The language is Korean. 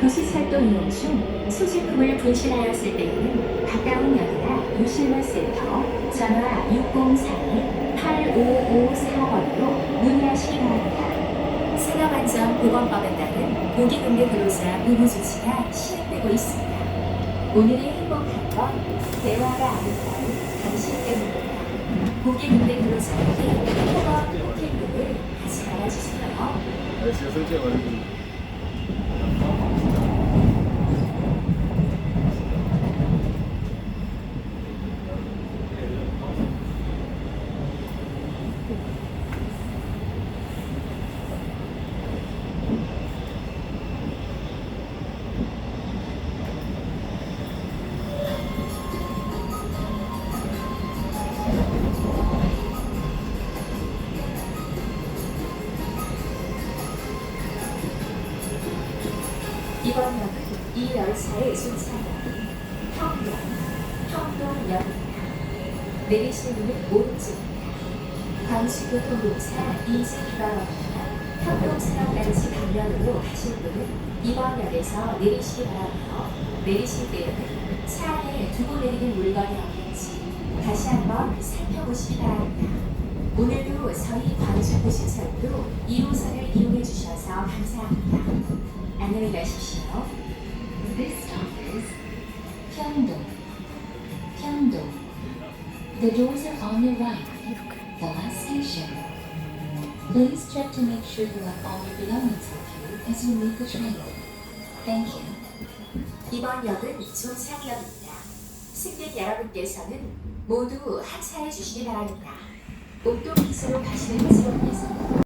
도시철도 이용 중 소지품을 분실하였을 때에는 가까운 역이나 유실물센터 전화 604-8554번으로 문의하시기 바랍니다. 산업안전보건법에 따른 고객응대 근로자 의무 조치가 시행되고 있습니다. 오늘의 행복한 건 대화가 아름다운 당신 때문입니다. 고객응대 근로자에게 폭언 폭행등을 하지 말아주세요. 날씨가 설정 어 Thank you. 이번 역은 이 열차의 주차역인 평동, 평동역입니다. 내리실 문은 오른쪽입니다. 광주교통공사 이지기방역이나 평동산업단지 방면으로 가실 분은 이번 역에서 내리시기 바라며 내리실 때에는 차 안에 두고 내리는 물건이 없는지 다시 한번 살펴보시기 바랍니다. 오늘도 저희 광주도시철도 2호선을 이용해 주셔서 감사합니다. 안녕히 가십시오. This stop is Pyeongdong. Pyeongdong. The doors are on your right. The last station. Please check to make sure you have all your belongings with you as you leave the train. Thank you. 이번 역은 조창역입니다. 승객 여러분께서는 모두 하차해 주시기 바랍니다. 옥동 기지로 가시는 직원께서